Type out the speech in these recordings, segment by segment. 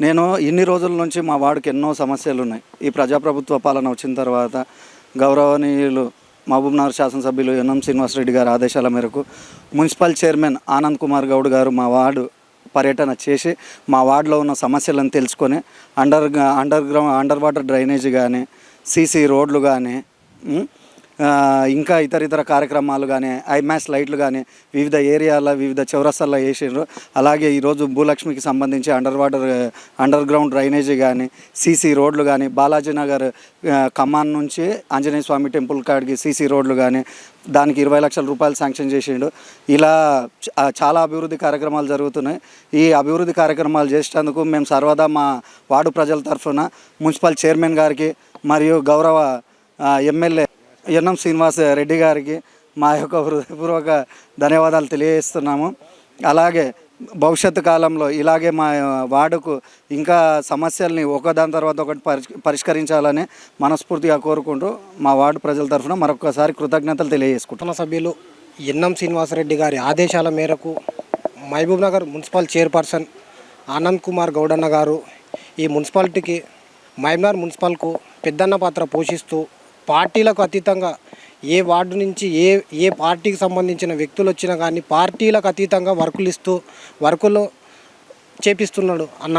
నేను ఇన్ని రోజుల నుంచి మా వాడికి ఎన్నో సమస్యలు ఉన్నాయి ఈ ప్రజాప్రభుత్వ పాలన వచ్చిన తర్వాత గౌరవనీయులు మహబూబ్నగర్ శాసనసభ్యులు ఎన్ఎం శ్రీనివాసరెడ్డి గారి ఆదేశాల మేరకు మున్సిపల్ చైర్మన్ ఆనంద్ కుమార్ గౌడ్ గారు మా వార్డు పర్యటన చేసి మా వార్డులో ఉన్న సమస్యలను తెలుసుకొని under under ground under water drainage కానీ సీసీ రోడ్లు కానీ ఇంకా ఇతర ఇతర కార్యక్రమాలు కానీ ఐమాస్ లైట్లు కానీ వివిధ ఏరియాల వివిధ చౌరస్తాల్లో వేసారు అలాగే ఈరోజు భూలక్ష్మికి సంబంధించి under water under ground drainage కానీ సీసీ రోడ్లు కానీ బాలాజీ నగర్ ఖమ్మాన్ నుంచి ఆంజనేయ స్వామి టెంపుల్ కాడికి సీసీ రోడ్లు కానీ దానికి ఇరవై లక్షల రూపాయలు శాంక్షన్ చేసిండు. ఇలా చ- చాలా అభివృద్ధి కార్యక్రమాలు జరుగుతున్నాయి. ఈ అభివృద్ధి కార్యక్రమాలు చేసేందుకు మేము సర్వదా మా వార్డు ప్రజల తరఫున మున్సిపల్ చైర్మన్ గారికి మరియు గౌరవ ఎమ్మెల్యే ఎన్ఎం శ్రీనివాస్ రెడ్డి గారికి మా యొక్క హృదయపూర్వక ధన్యవాదాలు తెలియజేస్తున్నాము. అలాగే భవిష్యత్తు కాలంలో ఇలాగే మా వార్డుకు ఇంకా సమస్యల్ని ఒకదాని తర్వాత ఒకటి పరిష్ పరిష్కరించాలని మనస్ఫూర్తిగా కోరుకుంటూ మా వార్డు ప్రజల తరఫున మరొకసారి కృతజ్ఞతలు తెలియజేసుకుంటాం సభ్యులు ఎన్నం శ్రీనివాసరెడ్డి గారి ఆదేశాల మేరకు మహబూబ్ నగర్ మున్సిపల్ చైర్పర్సన్ ఆనంద్ కుమార్ గౌడన్న గారు ఈ మున్సిపాలిటీకి మహబూబ్నగర్ మున్సిపల్కు పెద్దన్న పాత్ర పోషిస్తూ పార్టీలకు అతీతంగా ఏ వార్డు నుంచి ఏ ఏ పార్టీకి సంబంధించిన వ్యక్తులు వచ్చినా కానీ పార్టీలకు అతీతంగా వర్కులు ఇస్తూ వర్కులు చేపిస్తున్నాడు అన్న.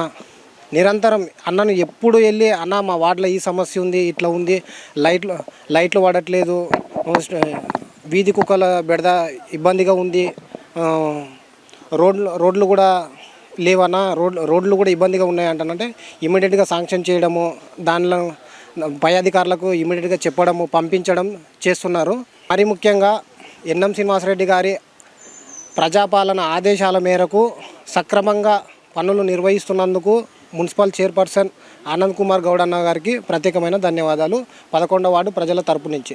నిరంతరం అన్నను ఎప్పుడు వెళ్ళి అన్న మా వార్డులో ఈ సమస్య ఉంది ఇట్లా ఉంది లైట్లు లైట్లు వాడట్లేదు వీధి కుక్కల బెడద ఇబ్బందిగా ఉంది రోడ్లు రోడ్లు కూడా లేవన్నా రోడ్ రోడ్లు కూడా ఇబ్బందిగా ఉన్నాయి అంటానంటే ఇమీడియట్గా శాంక్షన్ చేయడము దానిలో పై అధికారులకు ఇమీడియట్గా చెప్పడము పంపించడం చేస్తున్నారు. మరి ముఖ్యంగా ఎన్ఎం శ్రీనివాసరెడ్డి గారి ప్రజాపాలన ఆదేశాల మేరకు సక్రమంగా పనులు నిర్వహిస్తున్నందుకు మున్సిపల్ చైర్పర్సన్ ఆనంద్ కుమార్ గౌడ్ అన్న గారికి ప్రత్యేకమైన ధన్యవాదాలు. పదకొండవ వార్డు ప్రజల తరపు నుంచి.